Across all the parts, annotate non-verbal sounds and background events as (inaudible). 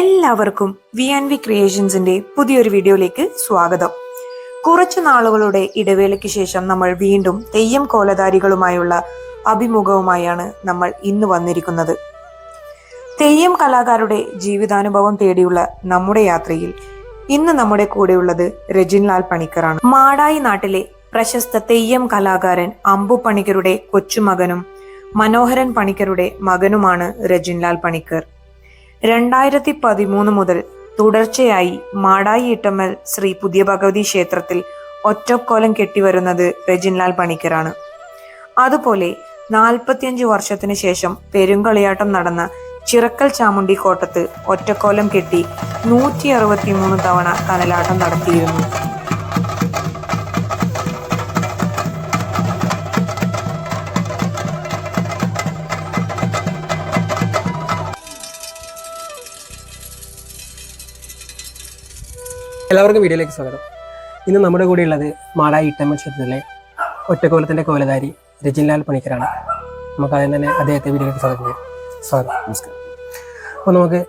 എല്ലാവർക്കും V and we ക്രിയേഷൻസിന്റെ പുതിയൊരു വീഡിയോയിലേക്ക് സ്വാഗതം. കുറച്ചു നാളുകളുടെ ഇടവേളയ്ക്ക് ശേഷം നമ്മൾ വീണ്ടും തെയ്യം കോലധാരികളുമായുള്ള അഭിമുഖവുമായാണ് നമ്മൾ ഇന്ന് വന്നിരിക്കുന്നത്. തെയ്യം കലാകാരുടെ ജീവിതാനുഭവം തേടിയുള്ള നമ്മുടെ യാത്രയിൽ ഇന്ന് നമ്മുടെ കൂടെയുള്ളത് രജിൻലാൽ പണിക്കറാണ്. മാടായി നാട്ടിലെ പ്രശസ്ത തെയ്യം കലാകാരൻ അമ്പു പണിക്കരുടെ കൊച്ചുമകനും മനോഹരൻ പണിക്കരുടെ മകനുമാണ് രജിൻലാൽ പണിക്കർ. രണ്ടായിരത്തി പതിമൂന്ന് മുതൽ തുടർച്ചയായി മാടായി ഇട്ടമ്മൽ ശ്രീ പുതിയ ഭഗവതി ക്ഷേത്രത്തിൽ ഒറ്റക്കോലം കെട്ടിവരുന്നത് രജിൻലാൽ പണിക്കരാണ്. അതുപോലെ നാൽപ്പത്തിയഞ്ച് വർഷത്തിന് ശേഷം പെരുങ്കളിയാട്ടം നടന്ന ചിറക്കൽ ചാമുണ്ടി കോട്ടത്ത് ഒറ്റക്കോലം കെട്ടി നൂറ്റി അറുപത്തിമൂന്ന് തവണ കനലാട്ടം നടത്തിയിരുന്നു. എല്ലാവർക്കും വീഡിയോയിലേക്ക് സ്വാഗതം. ഇന്ന് നമ്മുടെ കൂടെ ഉള്ളത് മാടായി ഇട്ടമ്മ ക്ഷേത്രത്തിലെ ഒറ്റക്കോലത്തിന്റെ കോലധാരി രജിൻലാൽ പണിക്കരാണ്. നമുക്ക് ആദ്യം തന്നെ അദ്ദേഹത്തെ വീഡിയോയിലേക്ക് സ്വാഗതം ചെയ്യാം. സ്വാഗതം. നമസ്കാരം. അപ്പോൾ നമുക്ക്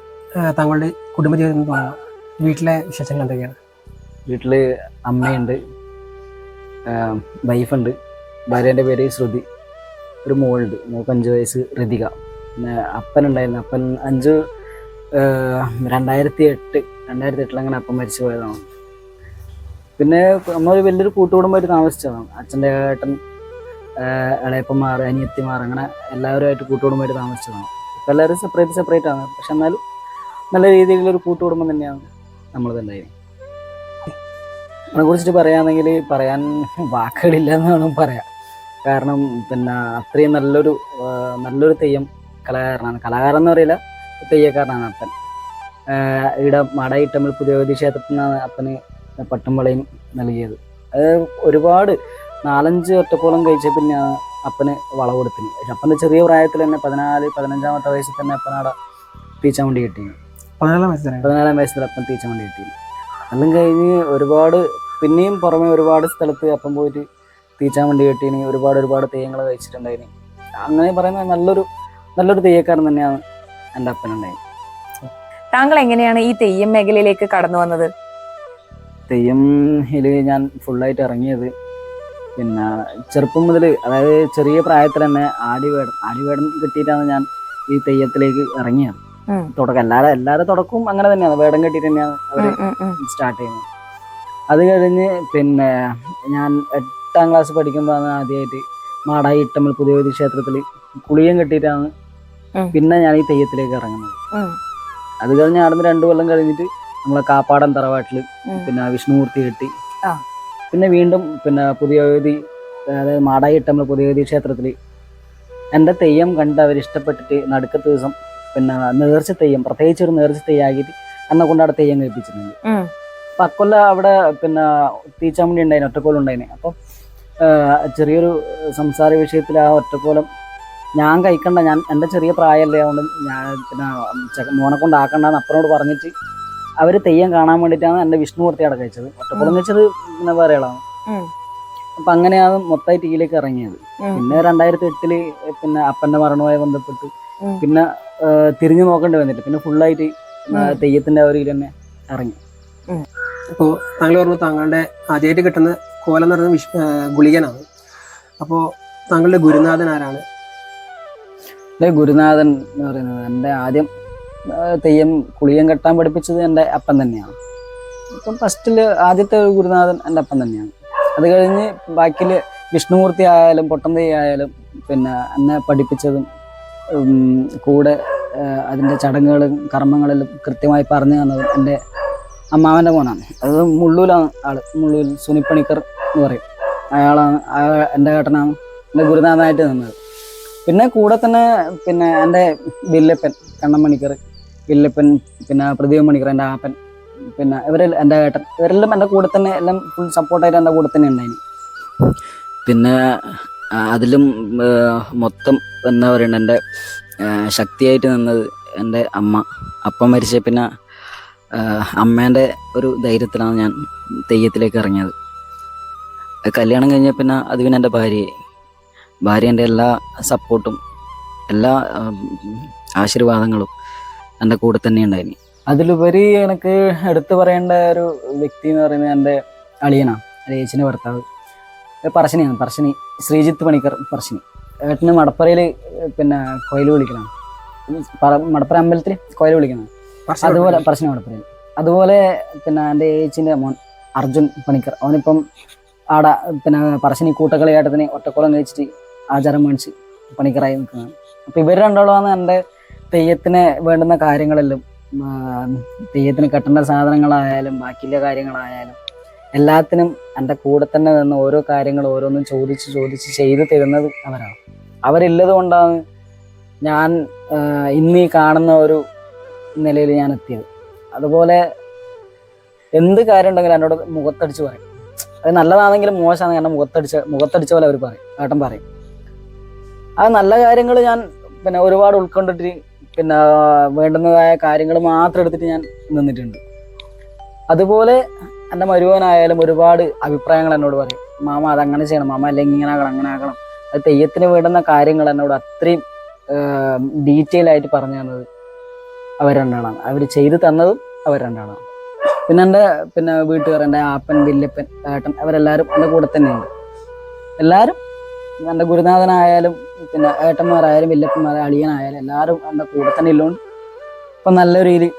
താങ്കളുടെ കുടുംബജീവിതം തോന്നുന്നു വീട്ടിലെ വിശേഷങ്ങൾ എന്തൊക്കെയാണ്? വീട്ടിൽ അമ്മയുണ്ട് വൈഫുണ്ട് ഭാര്യന്റെ പേര് ശ്രുതി ഒരു മോളുണ്ട് മോൾക്ക് അഞ്ച് വയസ്സ് ഋതിക പിന്നെ അപ്പനുണ്ടായിരുന്നു അപ്പൻ അഞ്ച് രണ്ടായിരത്തി എട്ട് രണ്ടായിരത്തി എട്ടിൽ അങ്ങനെ അപ്പം മരിച്ചു പോയതാണ്. പിന്നെ നമ്മൾ വലിയൊരു കൂട്ടുകുടുംബമായിട്ട് താമസിച്ചതാണ്. അച്ഛന്റെ ഏട്ടൻ ഇളയപ്പന്മാർ അനിയത്തിമാർ അങ്ങനെ എല്ലാവരുമായിട്ട് കൂട്ടുകുടുംബമായിട്ട് താമസിച്ചതാണ്. ഇപ്പം എല്ലാവരും സെപ്പറേറ്റ് സെപ്പറേറ്റ് ആണ്. പക്ഷെ എന്നാലും നല്ല രീതിയിലുള്ളൊരു കൂട്ടുകുടുംബം തന്നെയാണ് നമ്മളതുണ്ടായിരുന്നത് അതിനെ കുറിച്ചിട്ട് പറയുകയാണെങ്കിൽ പറയാൻ വാക്കുകളില്ല എന്ന് വേണം പറയാം. കാരണം പിന്നെ അത്രയും നല്ലൊരു നല്ലൊരു തെയ്യം കലാകാരനാണ്. കലാകാരൻ എന്ന് പറയില്ല തെയ്യക്കാരനാണ് അപ്പൻ. ഇവിടെ മാടായിട്ടമ്മൽ പുതിയവതി ക്ഷേത്രത്തിൽ നിന്നാണ് അപ്പന് പട്ടുംവളയും നൽകിയത്. അത് ഒരുപാട് നാലഞ്ച് ഒറ്റപ്പോളം കഴിച്ച പിന്നെ അപ്പന് വള കൊടുത്തിന് അപ്പന്റെ ചെറിയ പ്രായത്തിൽ തന്നെ പതിനാല് പതിനഞ്ചാമത്തെ വയസ്സിൽ തന്നെ അപ്പനവിടെ തീച്ചവണ്ടി വേണ്ടി കിട്ടി. പതിനാലാം വയസ്സിൽ പതിനാലാം വയസ്സിൽ അപ്പൻ തീച്ചവണ്ടി വേണ്ടി കിട്ടി. എല്ലാം കഴിഞ്ഞ് ഒരുപാട് പിന്നെയും പുറമെ ഒരുപാട് സ്ഥലത്ത് അപ്പം പോയിട്ട് തീച്ചാവണ്ടി വേണ്ടി കെട്ടീന്. ഒരുപാട് ഒരുപാട് തെയ്യങ്ങൾ കഴിച്ചിട്ടുണ്ടായിന്. അങ്ങനെ പറയുന്ന നല്ലൊരു നല്ലൊരു തെയ്യക്കാരൻ തന്നെയാണ് എന്റെ അപ്പനുണ്ടായി താങ്കൾ എങ്ങനെയാണ് ഈ തെയ്യം മേഖലയിലേക്ക് കടന്നു വന്നത്? തെയ്യംയിൽ ഞാൻ ഫുള്ളായിട്ട് ഇറങ്ങിയത്. പിന്നെ ചെറുപ്പം മുതൽ അതായത് ചെറിയ പ്രായത്തിൽ തന്നെ ആടിവേടം ആടിവേടം കിട്ടിയിട്ടാണ് ഞാൻ ഈ തെയ്യത്തിലേക്ക് ഇറങ്ങിയത്. തുടക്കം എല്ലാവരും എല്ലാവരും തുടക്കവും അങ്ങനെ തന്നെയാണ്. വേടം കെട്ടിയിട്ട് തന്നെയാണ് അവർ സ്റ്റാർട്ട് ചെയ്യുന്നത്. അത് കഴിഞ്ഞ് പിന്നെ ഞാൻ എട്ടാം ക്ലാസ് പഠിക്കുമ്പോഴാണ് ആദ്യമായിട്ട് മാടായി ഇട്ടമ്മൽ പുതിയവതി ക്ഷേത്രത്തിൽ കുളിയും കെട്ടിയിട്ടാണ് പിന്നെ ഞാൻ ഈ തെയ്യത്തിലേക്ക് ഇറങ്ങുന്നത്. അത് കഴിഞ്ഞ് ആടുന്ന് രണ്ടു കൊല്ലം കഴിഞ്ഞിട്ട് നമ്മളെ കാപ്പാടൻ തറവാട്ടിൽ. പിന്നെ വിഷ്ണുമൂർത്തി കെട്ടി. പിന്നെ വീണ്ടും പിന്നെ പുതിയവതി അതായത് മാടായി പുതിയ പുതിയവതി ക്ഷേത്രത്തിൽ എന്റെ തെയ്യം കണ്ട് അവർ ഇഷ്ടപ്പെട്ടിട്ട് നടുക്കത്തെ ദിവസം പിന്നെ നേർച്ച തെയ്യം പ്രത്യേകിച്ച് ഒരു നേർച്ച തെയ്യാക്കിയിട്ട് അന്നെ കൊണ്ട് അവിടെ തെയ്യം കഴിപ്പിച്ചിട്ടുണ്ട്. അപ്പൊ അപ്പം അക്കൊല്ല അവിടെ പിന്നെ തീച്ചാമുണ്ടി ഉണ്ടായിന് ഒറ്റക്കോലം ഉണ്ടായിന്. അപ്പം ചെറിയൊരു സംസാര വിഷയത്തിൽ ആ ഒറ്റക്കോലം ഞാൻ കഴിക്കണ്ട ഞാൻ എന്റെ ചെറിയ പ്രായമല്ലേ അതുകൊണ്ട് ഞാൻ പിന്നെ മോനെ കൊണ്ട് ആക്കണ്ടെന്ന് അപ്പനോട് പറഞ്ഞിട്ട് അവർ തെയ്യം കാണാൻ വേണ്ടിയിട്ടാണ് എന്റെ വിഷ്ണുമൂർത്തി അവിടെ കഴിച്ചത്. ഒറ്റപ്പുറം വെച്ചത് പിന്നെ വേറെ ആളാണ്. അപ്പം അങ്ങനെയാണ് മൊത്തമായിട്ട് ഇതിലേക്ക് ഇറങ്ങിയത്. പിന്നെ രണ്ടായിരത്തി എട്ടിൽ പിന്നെ അപ്പന്റെ മരണവുമായി ബന്ധപ്പെട്ട് പിന്നെ തിരിഞ്ഞു നോക്കേണ്ടി വന്നിട്ട് പിന്നെ ഫുള്ളായിട്ട്. തെയ്യത്തിന്റെ ഒരു തന്നെ ഇറങ്ങി. അപ്പോൾ താങ്കൾ പറഞ്ഞു താങ്കളുടെ ആദ്യമായിട്ട് കിട്ടുന്ന കോലം എന്ന് പറയുന്നത് വിഷ്- ഗുളികനാണ്. അപ്പോൾ താങ്കളുടെ ഗുരുനാഥൻ ആരാണ്? എന്റെ ഗുരുനാഥൻ എന്ന് പറയുന്നത് എന്റെ ആദ്യം തെയ്യം കുളിയം കെട്ടാൻ പഠിപ്പിച്ചത് എന്റെ അപ്പൻ തന്നെയാണ്. ഇപ്പം ഫസ്റ്റിൽ ആദ്യത്തെ ഗുരുനാഥൻ എന്റെ അപ്പൻ തന്നെയാണ്. അത് കഴിഞ്ഞ് ബാക്കിൽ വിഷ്ണുമൂർത്തി ആയാലും പൊട്ടൻ ആയാലും പിന്നെ എന്നെ പഠിപ്പിച്ചതും കൂടെ അതിന്റെ ചടങ്ങുകളും കർമ്മങ്ങളിലും കൃത്യമായി പറഞ്ഞു തന്നതും എന്റെ അമ്മാവന്റെ മോനാണ്. അത് മുള്ളൂലാണ് ആൾ. മുള്ളൂൽ സുനിപ്പണിക്കർ എന്ന് പറയും. അയാളാണ് എന്റെ ഏട്ടനാണ്. എന്റെ ഗുരുനാഥനായിട്ട് നിന്നത്. പിന്നെ കൂടെ തന്നെ പിന്നെ എന്റെ വില്ലപ്പൻ കണ്ണമ്മണിക്കർ. വില്ലപ്പൻ പിന്നെ പ്രദീപ് മണിക്കർ എന്റെ ആപ്പൻ പിന്നെ ഇവരെല്ലാം എന്റെ ഏട്ടൻ ഇവരെല്ലാം എന്റെ കൂടെ തന്നെ എല്ലാം ഫുൾ സപ്പോർട്ടായിട്ട് എന്റെ കൂടെ തന്നെ ഉണ്ടായിന്. പിന്നെ അതിലും മൊത്തം എന്താ പറയണ്ട എന്റെ ശക്തിയായിട്ട് നിന്നത് എന്റെ അമ്മ. അപ്പം മരിച്ച പിന്നെ അമ്മേന്റെ ഒരു ധൈര്യത്തിലാണ് ഞാൻ തെയ്യത്തിലേക്ക് ഇറങ്ങിയത്. കല്യാണം കഴിഞ്ഞ പിന്നെ അത് പിന്നെ എന്റെ ഭാര്യയായി. ഭാര്യേന്റെ എല്ലാ സപ്പോർട്ടും എല്ലാ ആശീർവാദങ്ങളും എന്റെ കൂടെ തന്നെ ഉണ്ടായിരുന്നു അതിലുപരി എനിക്ക് എടുത്തു പറയേണ്ട ഒരു വ്യക്തി എന്ന് പറയുന്നത് എന്റെ അളിയനാണ് രേച്ചിന്റെ ഭർത്താവ്. പറശ്ശിനിയാണ് പറശ്ശിനി ശ്രീജിത്ത് പണിക്കർ പറശ്ശിനി. ഏട്ടന് മടപ്പറയിൽ പിന്നെ കോയിൽ വിളിക്കണം പറ- മടപ്പറ അമ്പലത്തിൽ കോയിൽ വിളിക്കണം അതുപോലെ പറശ്ശിനി മടപ്പറയിൽ. അതുപോലെ പിന്നെ എന്റെ ഏച്ചിന്റെ മോൻ അർജുൻ പണിക്കർ. അവനിപ്പം ആടെ പിന്നെ പറശ്ശിനി കൂട്ടക്കളിയാട്ടത്തിന് ഒറ്റക്കോളം കഴിച്ചിട്ട് ആചാരം മേടിച്ച് പണിക്കറായി നിൽക്കുന്നതാണ് അപ്പം ഇവർ രണ്ടോളമാണ് എന്റെ തെയ്യത്തിന് വേണ്ടുന്ന കാര്യങ്ങളെല്ലാം തെയ്യത്തിന് കെട്ടേണ്ട സാധനങ്ങളായാലും ബാക്കിയുള്ള കാര്യങ്ങളായാലും എല്ലാത്തിനും എന്റെ കൂടെ തന്നെ നിന്ന് ഓരോ കാര്യങ്ങൾ ഓരോന്നും ചോദിച്ച് ചോദിച്ച് ചെയ്തു തരുന്നത് അവരാണ്. അവരില്ലത് കൊണ്ടാണ് ഞാൻ ഇന്ന് ഈ കാണുന്ന ഒരു നിലയിൽ ഞാൻ എത്തിയത്. അതുപോലെ എന്ത് കാര്യം ഉണ്ടെങ്കിലും എന്നോട് മുഖത്തടിച്ച് പറയും. അത് നല്ലതാണെങ്കിലും മോശമാണെങ്കിൽ എന്നെ മുഖത്തടിച്ച മുഖത്തടിച്ച പോലെ അവർ പറയും. ഏട്ടൻ പറയും. ആ നല്ല കാര്യങ്ങൾ ഞാൻ പിന്നെ ഒരുപാട് ഉൾക്കൊണ്ടിട്ട് പിന്നെ വേണ്ടുന്നതായ കാര്യങ്ങൾ മാത്രം എടുത്തിട്ട് ഞാൻ നിന്നിട്ടുണ്ട്. അതുപോലെ എന്റെ മരുവനായാലും ഒരുപാട് അഭിപ്രായങ്ങൾ എന്നോട് പറയും. മാമ അതങ്ങനെ ചെയ്യണം. മാമ അല്ലെങ്കിൽ ഇങ്ങനെ ആകണം അങ്ങനെ ആകണം. അത് തെയ്യത്തിന് വേണ്ടുന്ന കാര്യങ്ങൾ എന്നോട് അത്രയും ഡീറ്റെയിൽ ആയിട്ട് പറഞ്ഞു തന്നത് അവർ രണ്ടാളാണ്. അവർ ചെയ്തു തന്നതും അവർ രണ്ടാണ് പിന്നെ എന്റെ പിന്നെ വീട്ടുകാർ എന്റെ ആപ്പൻ വല്യപ്പൻ ഏട്ടൻ അവരെല്ലാവരും എന്റെ കൂടെ തന്നെയുണ്ട്. എല്ലാവരും എന്റെ ഗുരുനാഥനായാലും പിന്നെ ഏട്ടന്മാരായാലും വല്യപ്പന്മാരായാലും അളിയനായാലും എല്ലാവരും എന്റെ കൂടെ തന്നെ ഇല്ലോണ്ട്. ഇപ്പം നല്ല രീതിയിൽ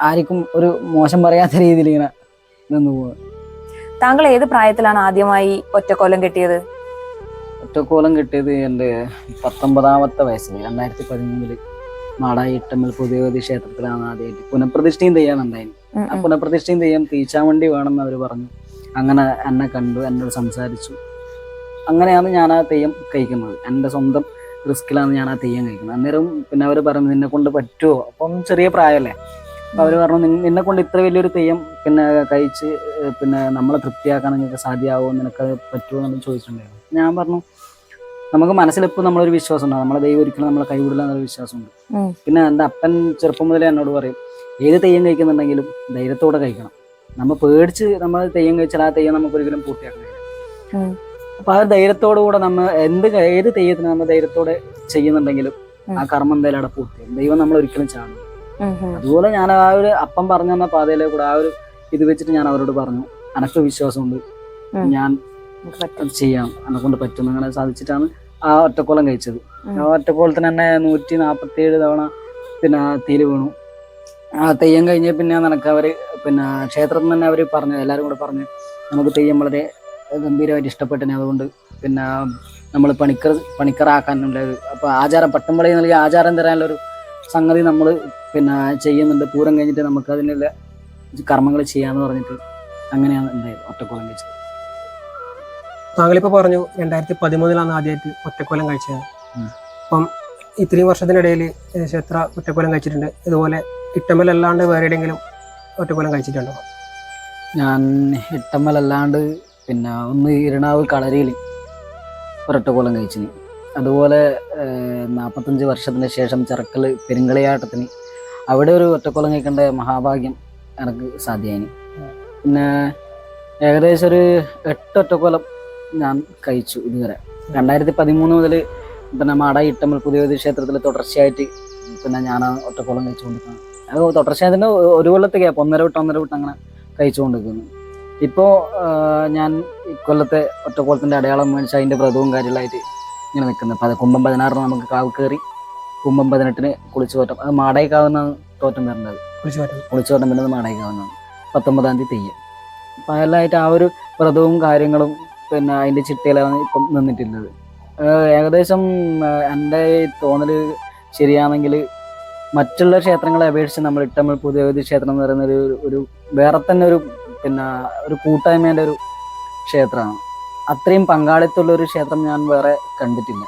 ആർക്കും ഒരു മോശം പറയാത്ത രീതിയിൽ ഇങ്ങനെ നിന്ന് പോകുന്നത് താങ്കൾ ഏത് പ്രായത്തിലാണ് ആദ്യമായി ഒറ്റക്കോലം കെട്ടിയത്? ഒറ്റക്കോലം കിട്ടിയത് എന്റെ പത്തൊമ്പതാമത്തെ വയസ്സിൽ രണ്ടായിരത്തി പതിമൂന്നിൽ. മാടായി ഇട്ടമ്മൽ പുതിയവതി ക്ഷേത്രത്തിലാണ് ആദ്യമായിട്ട് പുനഃപ്രതിഷ്ഠയും ചെയ്യാനുണ്ടായിരുന്നു ആ. പുനഃപ്രതിഷ്ഠയും ചെയ്യാൻ തീച്ചാവണ്ടി വേണമെന്ന് അവർ പറഞ്ഞു. അങ്ങനെ എന്നെ കണ്ടു എന്നോട് സംസാരിച്ചു. അങ്ങനെയാണ് ഞാൻ ആ തെയ്യം കഴിക്കുന്നത്. എന്റെ സ്വന്തം റിസ്കിലാണ് ഞാൻ ആ തെയ്യം കഴിക്കുന്നത്. അന്നേരം പിന്നെ അവർ പറഞ്ഞു നിന്നെ കൊണ്ട് പറ്റുമോ അപ്പം ചെറിയ പ്രായമല്ലേ? അപ്പം അവർ പറഞ്ഞു "നിൻ- നിന്നെ കൊണ്ട് ഇത്ര വലിയൊരു തെയ്യം പിന്നെ കഴിച്ച് പിന്നെ നമ്മളെ തൃപ്തിയാക്കാൻ നിങ്ങൾക്ക് സാധ്യമാവുമോ നിനക്ക് പറ്റുമോ എന്ന് ചോദിച്ചിട്ടുണ്ടായിരുന്നു. ഞാൻ പറഞ്ഞു നമുക്ക് മനസ്സിലെപ്പോൾ നമ്മളൊരു വിശ്വാസം ഉണ്ടാവും നമ്മളെ ദൈവം ഒരിക്കലും നമ്മളെ കൈവിടില്ല എന്നൊരു വിശ്വാസമുണ്ട്. പിന്നെ എന്റെ അപ്പൻ ചെറുപ്പം മുതലേ എന്നോട് പറയും ഏത് തെയ്യം കഴിക്കുന്നുണ്ടെങ്കിലും ധൈര്യത്തോടെ കഴിക്കണം. നമ്മൾ പേടിച്ച് നമ്മൾ തെയ്യം കഴിച്ചാൽ ആ തെയ്യം നമുക്ക് ഒരിക്കലും പൂർത്തിയാക്കാൻ കഴിയില്ല. അപ്പൊ ആ ധൈര്യത്തോടു കൂടെ നമ്മൾ എന്ത് ഏത് തെയ്യത്തിന് നമ്മൾ ധൈര്യത്തോടെ ചെയ്യുന്നുണ്ടെങ്കിലും ആ കർമ്മം എന്തായാലും അവിടെ പൂർത്തിയാകും ദൈവം നമ്മൾ ഒരിക്കലും ചാടും. അതുപോലെ ഞാൻ ആ ഒരു അപ്പം പറഞ്ഞു തന്ന പാതയിലെ കൂടെ ആ ഒരു ഇത് വെച്ചിട്ട് ഞാൻ അവരോട് പറഞ്ഞു അനക്ക് വിശ്വാസമുണ്ട്. ഞാൻ ചെയ്യാം. എന്നെ കൊണ്ട് പറ്റും. അങ്ങനെ സാധിച്ചിട്ടാണ് ആ ഒറ്റക്കോലം കഴിച്ചത്. ആ ഒറ്റക്കോളത്തിന് തന്നെ നൂറ്റി നാൽപ്പത്തി ഏഴ് തവണ പിന്നെ തീര് വീണു. ആ തെയ്യം കഴിഞ്ഞ പിന്നെ നിനക്ക് അവർ പിന്നെ ക്ഷേത്രത്തിൽ തന്നെ അവർ പറഞ്ഞു എല്ലാവരും കൂടെ പറഞ്ഞു നമുക്ക് തെയ്യം വളരെ ഗംഭീരമായിട്ട് ഇഷ്ടപ്പെട്ടിനെ അതുകൊണ്ട് പിന്നെ നമ്മൾ പണിക്കർ പണിക്കറാക്കാനുള്ള ഒരു അപ്പോൾ ആചാരം പട്ടുമ്പളി നൽകിയ ആചാരം തരാനുള്ളൊരു സംഗതി നമ്മൾ പിന്നെ ചെയ്യുന്നുണ്ട്. പൂരം കഴിഞ്ഞിട്ട് നമുക്ക് അതിനുള്ള കർമ്മങ്ങൾ ചെയ്യാന്ന് പറഞ്ഞിട്ട് അങ്ങനെയാണ് ഉണ്ടായത് ഒറ്റക്കോലം കഴിച്ചത്. താങ്കളിപ്പോൾ പറഞ്ഞു രണ്ടായിരത്തി പതിമൂന്നിലാണ് ആദ്യമായിട്ട് ഒറ്റക്കോലം കഴിച്ചത്. അപ്പം ഇത്രയും വർഷത്തിനിടയിൽ ഏകദേശം എത്ര ഒറ്റക്കോലം കഴിച്ചിട്ടുണ്ട്? ഇതുപോലെ ഇട്ടമ്മലല്ലാണ്ട് വേറെ എവിടെയെങ്കിലും ഒറ്റക്കോലം കഴിച്ചിട്ടുണ്ടോ? ഞാൻ ഇട്ടമ്മലല്ലാണ്ട് പിന്നെ ഒന്ന് ഇരണാവ് കളരിയിൽ ഒരൊറ്റക്കോലം കഴിച്ചിന്. അതുപോലെ നാൽപ്പത്തഞ്ച് വർഷത്തിന് ശേഷം ചെറുക്കൽ പെരുങ്കളിയാട്ടത്തിന് അവിടെ ഒരു ഒറ്റക്കോളം കഴിക്കേണ്ട മഹാഭാഗ്യം എനിക്ക് സാധ്യമായി പിന്നെ ഏകദേശം ഒരു എട്ട് ഒറ്റക്കോലം ഞാൻ കഴിച്ചു ഇതുവരെ. രണ്ടായിരത്തി പതിമൂന്ന് മുതൽ പിന്നെ മാടായി ഇട്ടമ്മൽ പുതിയ ക്ഷേത്രത്തിൽ തുടർച്ചയായിട്ട് പിന്നെ ഞാൻ ഒറ്റക്കോളം കഴിച്ചുകൊണ്ടിരിക്കുന്നത്. അത് തുടർച്ചയായിട്ട് ഒരു കൊല്ലത്തേക്കാണ് ഒന്നര വിട്ട് ഒന്നര വിട്ട് അങ്ങനെ കഴിച്ചുകൊണ്ടിരിക്കുന്നു. ഇപ്പോൾ ഞാൻ ഇക്കൊല്ലത്തെ ഒറ്റക്കോളത്തിന്റെ അടയാളം മേടിച്ച് അതിന്റെ വ്രതവും കാര്യങ്ങളായിട്ട് ഇങ്ങനെ നിൽക്കുന്നത് പത് കുംഭം പതിനാറിന് നമുക്ക് കാവ് കയറി കുംഭം പതിനെട്ടിന് കുളിച്ചു തോറ്റം അത് മാടായി കാവുന്ന തോറ്റം വരേണ്ടത് കുളിച്ചു തോറ്റം വരുന്നത് മാടായി കാവുന്നതാണ് പത്തൊമ്പതാം തീയതി തെയ്യം. അപ്പം അതെല്ലാമായിട്ട് ആ ഒരു വ്രതവും കാര്യങ്ങളും പിന്നെ അതിന്റെ ചിട്ടയിലാണ് ഇപ്പം നിന്നിട്ടുള്ളത്. ഏകദേശം എന്റെ തോന്നൽ ശരിയാണെങ്കിൽ മറ്റുള്ള ക്ഷേത്രങ്ങളെ അപേക്ഷിച്ച് നമ്മൾ ഇട്ടമ്മൾ പുതിയ ക്ഷേത്രം എന്ന് പറയുന്ന ഒരു ഒരു വേറെ തന്നെ ഒരു പിന്നെ ഒരു കൂട്ടായ്മേന്റെ ഒരു ക്ഷേത്രമാണ്. അത്രയും പങ്കാളിത്തമുള്ള ഒരു ക്ഷേത്രം ഞാൻ വേറെ കണ്ടിട്ടില്ല.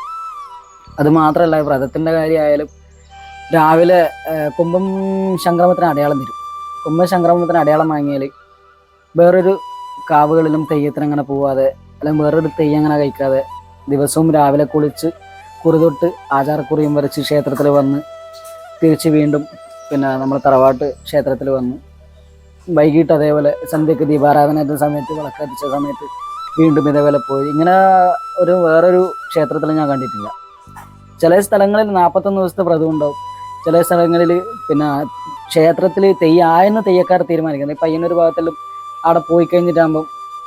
അത് മാത്രമല്ല വ്രതത്തിന്റെ കാര്യമായാലും രാവിലെ കുംഭം സംക്രമത്തിന് അടയാളം തരും. കുംഭം സംക്രമത്തിന് അടയാളം വാങ്ങിയാൽ വേറൊരു കാവുകളിലും തെയ്യത്തിന് അങ്ങനെ പോവാതെ അല്ലെങ്കിൽ വേറൊരു തെയ്യം അങ്ങനെ കഴിക്കാതെ ദിവസവും രാവിലെ കുളിച്ച് കുറിതൊട്ട് ആചാരക്കുറിയും വരച്ച് ക്ഷേത്രത്തിൽ വന്ന് തിരിച്ച് വീണ്ടും പിന്നെ നമ്മൾ തറവാട്ട് ക്ഷേത്രത്തിൽ വന്നു വൈകിട്ട് അതേപോലെ സന്ധ്യക്ക് ദീപാരാധനയുടെ സമയത്ത് വിളക്കത്തിച്ച സമയത്ത് വീണ്ടും ഇതേപോലെ പോയി. ഇങ്ങനെ ഒരു വേറൊരു ക്ഷേത്രത്തിൽ ഞാൻ കണ്ടിട്ടില്ല. ചില സ്ഥലങ്ങളിൽ നാൽപ്പത്തൊന്ന് ദിവസത്തെ വ്രതം ഉണ്ടാവും. ചില സ്ഥലങ്ങളിൽ പിന്നെ ക്ഷേത്രത്തിൽ തെയ്യായെന്ന് തെയ്യക്കാർ തീരുമാനിക്കുന്നത്. ഇപ്പം പയ്യന്നൊരു ഭാഗത്തെല്ലാം അവിടെ പോയി കഴിഞ്ഞിട്ടാകുമ്പം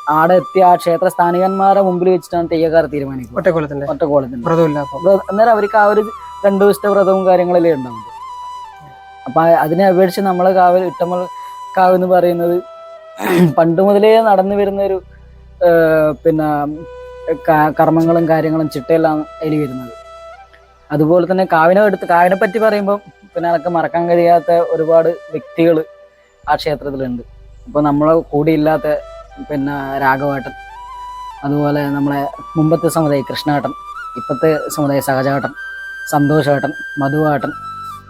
അവിടെ എത്തിയ ആ ക്ഷേത്ര സ്ഥാനികന്മാരെ മുമ്പിൽ വെച്ചിട്ടാണ് തെയ്യക്കാർ തീരുമാനിക്കുന്നത്. ഒറ്റക്കൊലത്തിന്റെ ഒറ്റക്കോളത്തിന് വ്രതമില്ല അപ്പം അന്നേരം അവർക്ക് ആ ഒരു രണ്ടു ദിവസത്തെ വ്രതവും കാര്യങ്ങളെല്ലാം ഉണ്ടാവുന്നത്. അപ്പം അതിനെ അപേക്ഷിച്ച് നമ്മൾ കാവൽ ഇട്ടമ്മൽ കാവ് എന്ന് പറയുന്നത് പണ്ട് മുതലേ നടന്നു വരുന്ന ഒരു പിന്നെ കർമ്മങ്ങളും കാര്യങ്ങളും ചിട്ടയെല്ലാം അതിൽ വരുന്നത്. അതുപോലെ തന്നെ കാവിനെ എടുത്ത് കാവിനെ പറ്റി പറയുമ്പോൾ പിന്നെ അതൊക്കെ മറക്കാൻ കഴിയാത്ത ഒരുപാട് വ്യക്തികൾ ആ ക്ഷേത്രത്തിലുണ്ട്. അപ്പോൾ നമ്മളെ കൂടിയില്ലാത്ത പിന്നെ രാഘവേട്ടൻ അതുപോലെ നമ്മളെ മുമ്പത്തെ സമുദായ കൃഷ്ണേട്ടൻ ഇപ്പോഴത്തെ സമുദായ സഹജേട്ടൻ സന്തോഷേട്ടൻ മധുവേട്ടൻ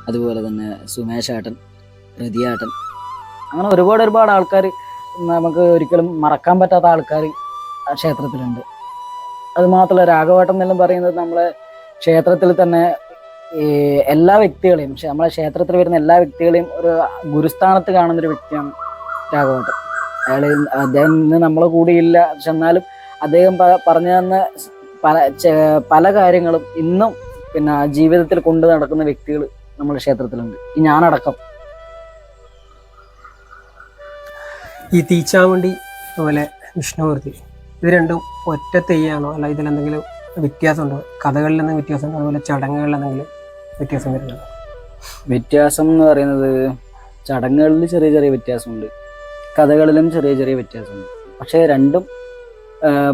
അതുപോലെ തന്നെ സുമേഷേട്ടൻ രതിയേട്ടൻ അങ്ങനെ ഒരുപാട് ഒരുപാട് ആൾക്കാർ നമുക്ക് ഒരിക്കലും മറക്കാൻ പറ്റാത്ത ആൾക്കാർ ആ ക്ഷേത്രത്തിലുണ്ട്. അത് മാത്രമല്ല രാഘവേട്ടൻ എന്നെല്ലാം പറയുന്നത് നമ്മളെ ക്ഷേത്രത്തിൽ തന്നെ എല്ലാ വ്യക്തികളെയും നമ്മളെ ക്ഷേത്രത്തിൽ വരുന്ന എല്ലാ വ്യക്തികളെയും ഒരു ഗുരുസ്ഥാനത്ത് കാണുന്ന ഒരു വ്യക്തിയാണ് രാഘവേട്ടം അയാൾ അദ്ദേഹം ഇന്ന് നമ്മളെ കൂടിയില്ല. പക്ഷെ എന്നാലും അദ്ദേഹം പറഞ്ഞു തന്ന പല പല കാര്യങ്ങളും ഇന്നും പിന്നെ ജീവിതത്തിൽ കൊണ്ടു നടക്കുന്ന വ്യക്തികൾ നമ്മുടെ ക്ഷേത്രത്തിലുണ്ട്. ഈ ഞാനടക്കം. ഈ തീച്ചാവണ്ടി അതുപോലെ വിഷ്ണുമൂർത്തി ഇത് രണ്ടും ഒറ്റ തെയ്യാണോ? അല്ല ഇതിലെന്തെങ്കിലും വ്യത്യാസമുണ്ടോ? കഥകളിൽ എന്തെങ്കിലും വ്യത്യാസമുണ്ടോ? അതുപോലെ ചടങ്ങുകളിൽ എന്തെങ്കിലും വ്യത്യാസം വരുന്നുണ്ടോ? വ്യത്യാസം എന്ന് പറയുന്നത് ചടങ്ങുകളിൽ ചെറിയ ചെറിയ വ്യത്യാസമുണ്ട് കഥകളിലും ചെറിയ ചെറിയ വ്യത്യാസമുണ്ട്. പക്ഷേ രണ്ടും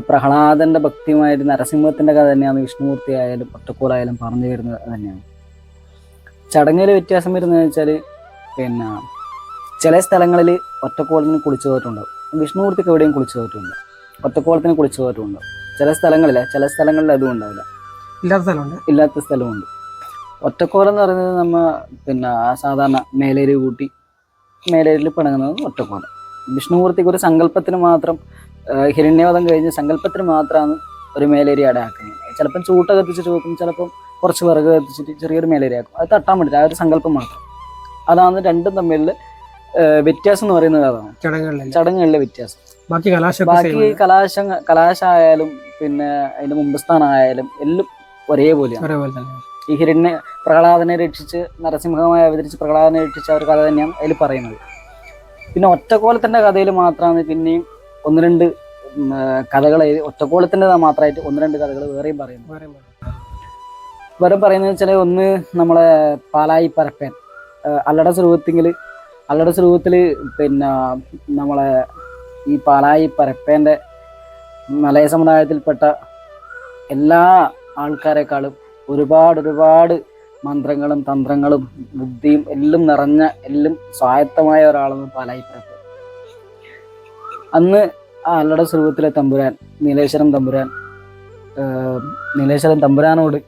പ്രഹ്ലാദന്റെ ഭക്തിയുമായിട്ട് നരസിംഹത്തിന്റെ കഥ തന്നെയാണ് വിഷ്ണുമൂർത്തി ആയാലും ഒറ്റക്കോലായാലും പറഞ്ഞു വരുന്നത് തന്നെയാണ്. ചടങ്ങിൽ വ്യത്യാസം വരുന്നത് വെച്ചാൽ പിന്നെ ചില സ്ഥലങ്ങളിൽ ഒറ്റക്കോളത്തിന് കുളിച്ചു പോയിട്ടുണ്ടാവും വിഷ്ണുമൂർത്തിക്ക് എവിടെയും കുളിച്ചു പോയിട്ടുണ്ട്. ഒറ്റക്കോളത്തിന് കുളിച്ചു പോയിട്ടുണ്ട്. ചില സ്ഥലങ്ങളിൽ ചില സ്ഥലങ്ങളിൽ അതും ഉണ്ടാവില്ല. ഇല്ലാത്ത സ്ഥലമുണ്ട്. ഇല്ലാത്ത സ്ഥലമുണ്ട്. ഒറ്റക്കോലം എന്ന് പറയുന്നത് നമ്മ പിന്നെ സാധാരണ മേലേരി കൂട്ടി മേലേരിൽ പിണങ്ങുന്നത് ഒറ്റക്കോലം വിഷ്ണുമൂർത്തിക്ക് ഒരു സങ്കല്പത്തിന് മാത്രം ഹിരണ്യവധം കഴിഞ്ഞ് സങ്കല്പത്തിന് മാത്രമാണ് ഒരു മേലേരി അടയാക്കുന്നത് ചിലപ്പം ചൂട്ട കത്തിച്ചിട്ട് വെക്കും ചിലപ്പം കുറച്ച് വിറക് കത്തിച്ചിട്ട് ചെറിയൊരു മേലേരി ആക്കും. അത് തട്ടാൻ പറ്റില്ല ആ ഒരു സങ്കല്പം മാത്രം. അതാണ് രണ്ടും തമ്മിലുള്ള വ്യത്യാസം എന്ന് പറയുന്നത് അതാണ്. ചടങ്ങുകളിൽ ചടങ്ങുകളിലെ വ്യത്യാസം. ബാക്കി കലാശ ബാക്കി കലാശ. കലാശ കലാശായാലും പിന്നെ അതിന്റെ മുമ്പസ്ഥാനായാലും എല്ലാം ഒരേപോലെയാണ്. ഒരേപോലെ തന്നെ ഈ ഹിരണ്യ പ്രഹ്ലാദനെ രക്ഷിച്ച് നരസിംഹമായി അവതരിച്ച് പ്രഹ്ലാദനെ രക്ഷിച്ച അവർ ഒരു കഥ തന്നെയാണ് അതിൽ പറയുന്നത്. പിന്നെ ഒറ്റക്കോലത്തിന്റെ കഥയിൽ മാത്രമാണ് പിന്നെയും ഒന്ന് രണ്ട് കഥകൾ ഒറ്റക്കോലത്തിന്റെ മാത്രമായിട്ട് ഒന്ന് രണ്ട് കഥകൾ വേറെയും പറയുന്നു. വേറെ പറയുന്നത് വെച്ചാൽ ഒന്ന് നമ്മളെ പാലായി പരപ്പൻ അല്ലട സ്വരൂപത്തിങ്കിൽ അല്ലട സ്വരൂപത്തിൽ പിന്നെ നമ്മളെ ഈ പാലായി പരപ്പേന്റെ മലയ സമുദായത്തിൽപ്പെട്ട എല്ലാ ആൾക്കാരെക്കാളും ഒരുപാട് ഒരുപാട് മന്ത്രങ്ങളും തന്ത്രങ്ങളും ബുദ്ധിയും എല്ലാം നിറഞ്ഞ എല്ലാം സ്വായത്തമായ ഒരാളാണ് പാലായി പരപ്പ്. അന്ന് ആ അല്ലട സ്വരൂപത്തിലെ തമ്പുരാൻ നീലേശ്വരം തമ്പുരാൻ നീലേശ്വരം തമ്പുരാനോട്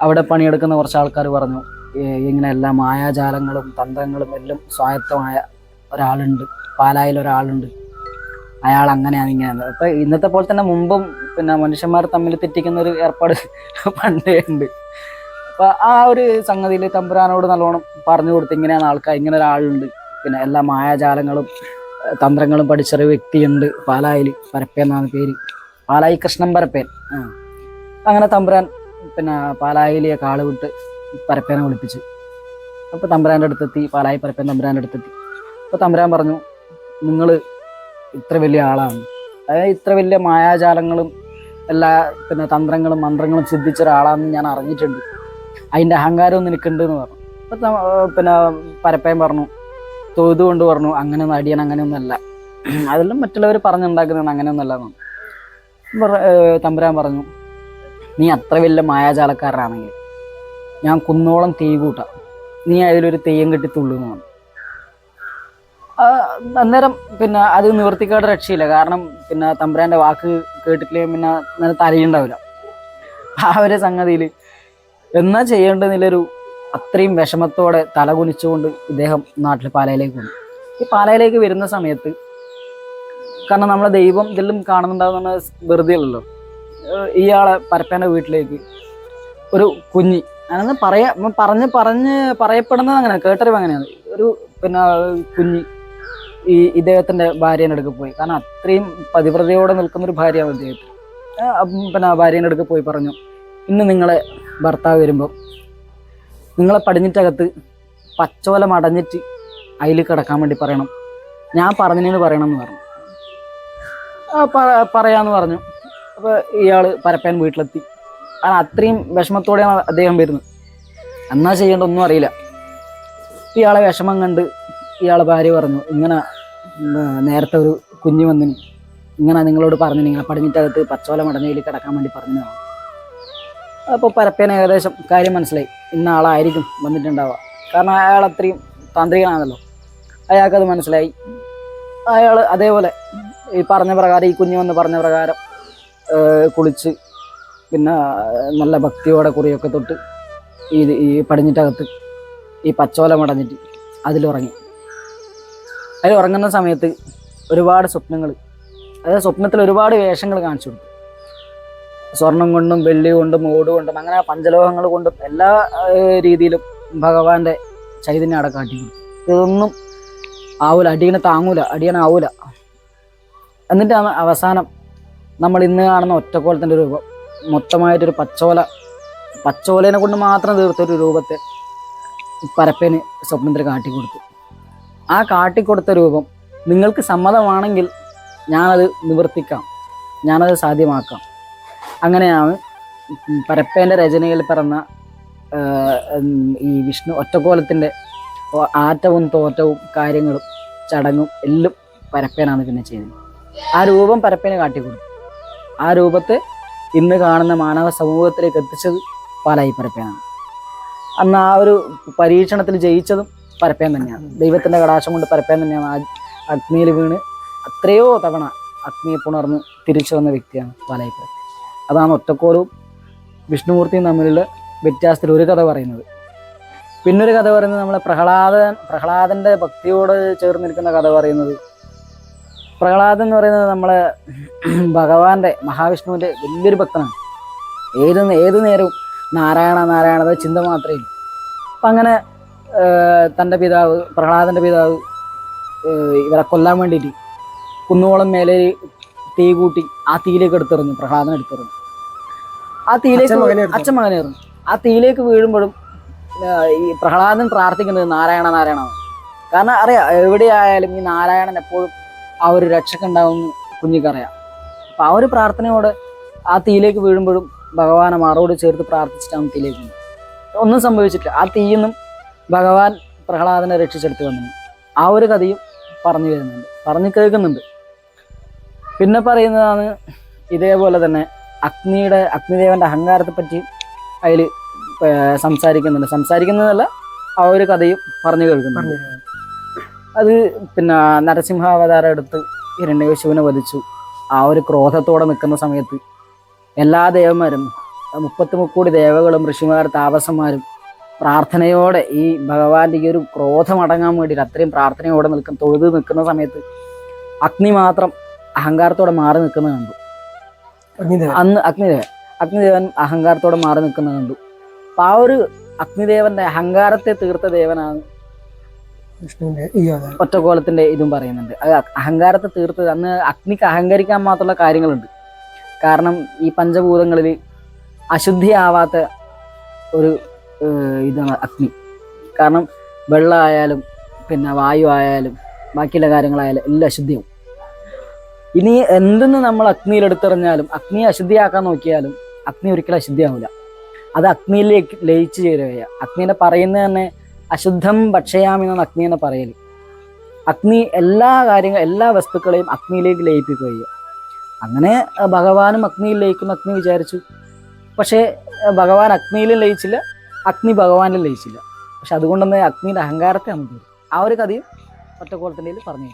അവിടെ പണിയെടുക്കുന്ന കുറച്ച് ആൾക്കാർ പറഞ്ഞു "ഏ- ഇങ്ങനെ എല്ലാ മായാജാലങ്ങളും തന്ത്രങ്ങളും എല്ലാം സ്വായത്തമായ ഒരാളുണ്ട്. പാലായിൽ ഒരാളുണ്ട്. അയാൾ അങ്ങനെയാണ് ഇങ്ങനെയാണ്. അപ്പൊ ഇന്നത്തെ പോലെ തന്നെ മുമ്പും പിന്നെ മനുഷ്യന്മാർ തമ്മിൽ തെറ്റിക്കുന്ന ഒരു ഏർപ്പാട് (laughs) പണ്ടേ ഉണ്ട്. അപ്പൊ ആ ഒരു സംഗതിയിൽ തമ്പുരാനോട് നല്ലോണം പറഞ്ഞു കൊടുത്ത് ഇങ്ങനെയാണ് ആൾക്കാർ ഇങ്ങനെ ഒരാളുണ്ട്. പിന്നെ എല്ലാ മായാജാലങ്ങളും തന്ത്രങ്ങളും പഠിച്ചൊരു വ്യക്തിയുണ്ട് പാലായിൽ പരപ്പേ എന്നാണ് പേര്. പാലായി കൃഷ്ണൻ പരപ്പേൻ. അങ്ങനെ തമ്പുരാൻ പിന്നെ പാലായിലെ കാൾ വിട്ട് പരപ്പേനെ വിളിപ്പിച്ച്. അപ്പോൾ തമ്പുരാന്റെ അടുത്തെത്തി പാലായി പരപ്പൻ തമ്പുരാന്റെ അടുത്തെത്തി. അപ്പോൾ തമ്പുരാൻ പറഞ്ഞു നിങ്ങൾ ഇത്ര വലിയ ആളാണ്. അതായത് ഇത്ര വലിയ മായാജാലങ്ങളും എല്ലാ പിന്നെ തന്ത്രങ്ങളും മന്ത്രങ്ങളും സിദ്ധിച്ച ഒരാളാണെന്ന് ഞാൻ അറിഞ്ഞിട്ടുണ്ട്. അതിന്റെ അഹങ്കാരം നിനക്കുണ്ട് എന്ന് പറഞ്ഞു അപ്പോൾ പിന്നെ പരപ്പൻ പറഞ്ഞു തൊഴുതു കൊണ്ട് പറഞ്ഞു അങ്ങനെ അടിയൻ അങ്ങനെയൊന്നുമല്ല അതെല്ലാം മറ്റുള്ളവർ പറഞ്ഞുണ്ടാക്കുന്നതാണ് അങ്ങനെയൊന്നുമല്ല എന്ന് തമ്പുരാൻ പറഞ്ഞു നീ അത്ര വലിയ മായാജാലക്കാരനാണെങ്കിൽ ഞാൻ കുന്നോളം തീ കൂട്ടാം. നീ അതിലൊരു തെയ്യം കെട്ടി പറഞ്ഞു. അന്നേരം പിന്നെ അത് നിവർത്തിക്കാട് രക്ഷയില്ല. കാരണം പിന്നെ തമ്പുരാന്റെ വാക്ക് കേട്ടിട്ടില്ലെങ്കിൽ പിന്നെ അന്നേരം തലയുണ്ടാവില്ല. ആ ഒരു സംഗതിയിൽ എന്നാ ചെയ്യേണ്ടതിലൊരു അത്രയും വിഷമത്തോടെ തല കുനിച്ചുകൊണ്ട് ഇദ്ദേഹം നാട്ടിൽ പാലയിലേക്ക് വന്നു. ഈ പാലയിലേക്ക് വരുന്ന സമയത്ത് കാരണം നമ്മളെ ദൈവം ഇതെല്ലാം കാണുന്നുണ്ടാവുന്ന വെറുതെ അല്ലല്ലോ ഇയാളെ പരപ്പേന്റെ വീട്ടിലേക്ക് ഒരു കുഞ്ഞി. അങ്ങനെ പറയാ പറഞ്ഞ് പറഞ്ഞ് പറയപ്പെടുന്നത് അങ്ങനെ കേട്ടറിവ് അങ്ങനെയാണ്. ഒരു പിന്നെ കുഞ്ഞി ഈ ഇദ്ദേഹത്തിന്റെ ഭാര്യേന്റെ അടുക്ക് പോയി. കാരണം അത്രയും പതിവ്രതയോടെ നിൽക്കുന്ന ഒരു ഭാര്യയാണ് ഇദ്ദേഹത്തിന്. പിന്നെ ഭാര്യേന്റെ അടുക്ക് പോയി പറഞ്ഞു ഇന്ന് നിങ്ങളെ ഭർത്താവ് വരുമ്പോൾ നിങ്ങളെ പടിഞ്ഞിട്ടകത്ത് പച്ചോലം അടഞ്ഞിട്ട് അതിൽ കിടക്കാൻ വേണ്ടി പറയണം. ഞാൻ പറഞ്ഞതിന് പറയണം എന്ന് പറഞ്ഞു പറയാന്ന് പറഞ്ഞു. അപ്പോൾ ഇയാൾ പരപ്പൻ വീട്ടിലെത്തി. കാരണം അത്രയും വിഷമത്തോടെയാണ് അദ്ദേഹം വരുന്നത്. എന്നാ ചെയ്യേണ്ട ഒന്നും അറിയില്ല. ഇയാളെ വിഷമം കണ്ട് ഇയാളെ ഭാര്യ പറഞ്ഞു ഇങ്ങനെ നേരത്തെ ഒരു കുഞ്ഞു വന്നിന്. ഇങ്ങനെ നിങ്ങളോട് പറഞ്ഞു നിങ്ങളെ പടിഞ്ഞിട്ടകത്ത് പച്ചോല മടങ്ങയിൽ കിടക്കാൻ വേണ്ടി പറഞ്ഞതാണ് അപ്പോൾ പരപ്പേന ഏകദേശം കാര്യം മനസ്സിലായി. ഇന്ന ആളായിരിക്കും വന്നിട്ടുണ്ടാവുക. കാരണം അയാൾ അത്രയും താന്ത്രികനാണല്ലോ. അയാൾക്കത് മനസ്സിലായി. അയാൾ അതേപോലെ ഈ പറഞ്ഞ പ്രകാരം ഈ കുഞ്ഞു വന്ന് പറഞ്ഞ പ്രകാരം കുളിച്ച് പിന്നെ നല്ല ഭക്തിയോടെ കുറിയൊക്കെ തൊട്ട് ഈ ഈ പടിഞ്ഞിട്ടകത്ത് ഈ പച്ചോല മടഞ്ഞിട്ട് അതിലുറങ്ങി. അതിൽ ഉറങ്ങുന്ന സമയത്ത് ഒരുപാട് സ്വപ്നങ്ങൾ അതായത് സ്വപ്നത്തിൽ ഒരുപാട് വേഷങ്ങൾ കാണിച്ചു കൊടുത്തു. സ്വർണം കൊണ്ടും വെള്ളി കൊണ്ടും ഓട് കൊണ്ടും അങ്ങനെ പഞ്ചലോഹങ്ങൾ കൊണ്ടും എല്ലാ രീതിയിലും ഭഗവാന്റെ ചൈതന്യം കാട്ടി കൊടുത്തു. ഇതൊന്നും ആവൂല അടിയനെ താങ്ങൂല അടിയനാവൂല എന്നിട്ടാണ് അവസാനം നമ്മൾ ഇന്ന് കാണുന്ന ഒറ്റക്കോലത്തിന്റെ രൂപം. മൊത്തമായിട്ടൊരു പച്ചോല പച്ചോലേനെ കൊണ്ട് മാത്രം തീർത്തൊരു രൂപത്തെ പരപ്പേന് സ്വപ്നത്തിൽ കാട്ടിക്കൊടുത്തു. ആ കാട്ടിക്കൊടുത്ത രൂപം നിങ്ങൾക്ക് സമ്മതമാണെങ്കിൽ ഞാനത് നിവർത്തിക്കാം ഞാനത് സാധ്യമാക്കാം. അങ്ങനെയാണ് പരപ്പേന്റെ രചനയിൽ പറഞ്ഞ ഈ വിഷ്ണു ഒറ്റക്കോലത്തിന്റെ ആറ്റവും തോറ്റവും കാര്യങ്ങളും ചടങ്ങും എല്ലാം പരപ്പേനാണ് പിന്നെ ചെയ്തത്. ആ രൂപം പരപ്പേനെ കാട്ടിക്കൊടുത്തു. ആ രൂപത്തെ ഇന്ന് കാണുന്ന മാനവ സമൂഹത്തിലേക്ക് എത്തിച്ചത് പാലായി പരപ്പയാണ്. അന്ന് ആ ഒരു പരീക്ഷണത്തിൽ ജയിച്ചതും പരപ്പേൻ തന്നെയാണ്. ദൈവത്തിന്റെ കടാശം കൊണ്ട് പരപ്പേൻ തന്നെയാണ് ആ അഗ്നിയിൽ വീണ് അത്രയോ തവണ അഗ്നിയെ പുണർന്ന് തിരിച്ചു വന്ന വ്യക്തിയാണ് പാലായി പരപ്പൻ. അതാണ് ഒറ്റക്കോലും വിഷ്ണുമൂർത്തിയും തമ്മിലുള്ള വ്യത്യാസത്തിൽ ഒരു കഥ പറയുന്നത്. പിന്നൊരു കഥ പറയുന്നത് നമ്മളെ പ്രഹ്ലാദൻ പ്രഹ്ലാദന്റെ ഭക്തിയോട് ചേർന്നിരിക്കുന്ന കഥ പറയുന്നത് പ്രഹ്ലാദൻ എന്ന് പറയുന്നത് നമ്മളെ ഭഗവാന്റെ മഹാവിഷ്ണുവിന്റെ വലിയൊരു ഭക്തനാണ്. ഏത് ഏത് നേരവും നാരായണ നാരായണത ചിന്ത മാത്രമേ ഉള്ളൂ. അപ്പം അങ്ങനെ തന്റെ പിതാവ് പ്രഹ്ലാദന്റെ പിതാവ് ഇവരെ കൊല്ലാൻ വേണ്ടിയിട്ട് കുന്നുകോളം മേലെ തീ കൂട്ടി ആ തീയിലേക്ക് എടുത്തെറിഞ്ഞു പ്രഹ്ലാദൻ എടുത്തെറിഞ്ഞു. ആ തീയിലേക്ക് അച്ഛൻ മകനെ എടുത്തു. അച്ഛൻ മകനെ എറിഞ്ഞു. ആ തീയിലേക്ക് വീഴുമ്പോഴും ഈ പ്രഹ്ലാദൻ പ്രാർത്ഥിക്കുന്നത് നാരായണ നാരായണ കാരണം അറിയാം എവിടെയായാലും ഈ നാരായണൻ എപ്പോഴും ആ ഒരു രക്ഷക്ക് ഉണ്ടാവും കുഞ്ഞിക്കറിയാം. അപ്പം ആ ഒരു പ്രാർത്ഥനയോടെ ആ തീയിലേക്ക് വീഴുമ്പോഴും ഭഗവാനെ മാറോട് ചേർത്ത് പ്രാർത്ഥിച്ചിട്ടാണ് തീയിലേക്ക് വീണത്. ഒന്നും സംഭവിച്ചിട്ടില്ല. ആ തീയിൽ നിന്നും ഭഗവാൻ പ്രഹ്ലാദനെ രക്ഷിച്ചെടുത്ത് വന്നു. ആ ഒരു കഥയും പറഞ്ഞു വരുന്നുണ്ട് പറഞ്ഞു കേൾക്കുന്നുണ്ട്. പിന്നെ പറയുന്നതാണ് ഇതേപോലെ തന്നെ അഗ്നിയുടെ അഗ്നിദേവന്റെ അഹങ്കാരത്തെ പറ്റി അതിൽ സംസാരിക്കുന്നുണ്ട്. സംസാരിക്കുന്നതല്ല ആ ഒരു കഥയും പറഞ്ഞു കേൾക്കുന്നുണ്ട്. അത് പിന്നെ നരസിംഹാവതാരം എടുത്ത് ഹിരണ്യകശുവിനെ വധിച്ചു. ആ ഒരു ക്രോധത്തോടെ നിൽക്കുന്ന സമയത്ത് എല്ലാ ദേവന്മാരും മുപ്പത്തി മുക്കോടി ദേവകളും ഋഷിമാർ താപസന്മാരും പ്രാർത്ഥനയോടെ ഈ ഭഗവാന്റെ ഈ ഒരു ക്രോധം അടങ്ങാൻ വേണ്ടിയിട്ട് അത്രയും പ്രാർത്ഥനയോടെ നിൽക്കുന്ന തൊഴുത് നിൽക്കുന്ന സമയത്ത് അഗ്നി മാത്രം അഹങ്കാരത്തോടെ മാറി നിൽക്കുന്നത് കണ്ടു. അന്ന് അഗ്നിദേവൻ അഗ്നിദേവൻ അഹങ്കാരത്തോടെ മാറി നിൽക്കുന്നത് കണ്ടു. അപ്പൊ ആ ഒരു അഗ്നിദേവന്റെ അഹങ്കാരത്തെ തീർത്ത ദേവനാണ് ഒറ്റക്കോലത്തിന്റെ ഇതും. പറയുന്നുണ്ട്. അത് അഹങ്കാരത്തെ തീർത്ത് അന്ന് അഗ്നിക്ക് അഹങ്കരിക്കാൻ മാത്രമുള്ള കാര്യങ്ങളുണ്ട്. കാരണം ഈ പഞ്ചഭൂതങ്ങളിൽ അശുദ്ധിയാവാത്ത ഒരു ഇതാണ് അഗ്നി. കാരണം വെള്ളമായാലും പിന്നെ വായു ആയാലും ബാക്കിയുള്ള കാര്യങ്ങളായാലും എല്ലാം അശുദ്ധിയാവും. ഇനി എന്തെന്ന് നമ്മൾ അഗ്നിയിൽ എടുത്തെറിഞ്ഞാലും അഗ്നിയെ അശുദ്ധിയാക്കാൻ നോക്കിയാലും അഗ്നി ഒരിക്കലും അശുദ്ധിയാവില്ല അത് അഗ്നിയിലേക്ക് ലയിച്ചു ചേരുകയാണ്. അഗ്നിനെ പറയുന്നത് തന്നെ അശുദ്ധം ഭക്ഷയാമെന്നാണ് അഗ്നിയെന്ന് പറയൽ അഗ്നി എല്ലാ കാര്യങ്ങൾ എല്ലാ വസ്തുക്കളെയും അഗ്നിയിലേക്ക് ലയിപ്പിക്കുകയും അങ്ങനെ ഭഗവാനും അഗ്നിയിൽ ലയിക്കുന്ന അഗ്നി വിചാരിച്ചു. പക്ഷേ ഭഗവാൻ അഗ്നിയിലും ലയിച്ചില്ല അഗ്നി ഭഗവാനിലും ലയിച്ചില്ല. പക്ഷെ അതുകൊണ്ട് തന്നെ അഗ്നിയുടെ അഹങ്കാരത്തെ നമുക്ക് ആ ഒരു കഥയും ഒറ്റക്കോളത്തിന്റെ പറഞ്ഞു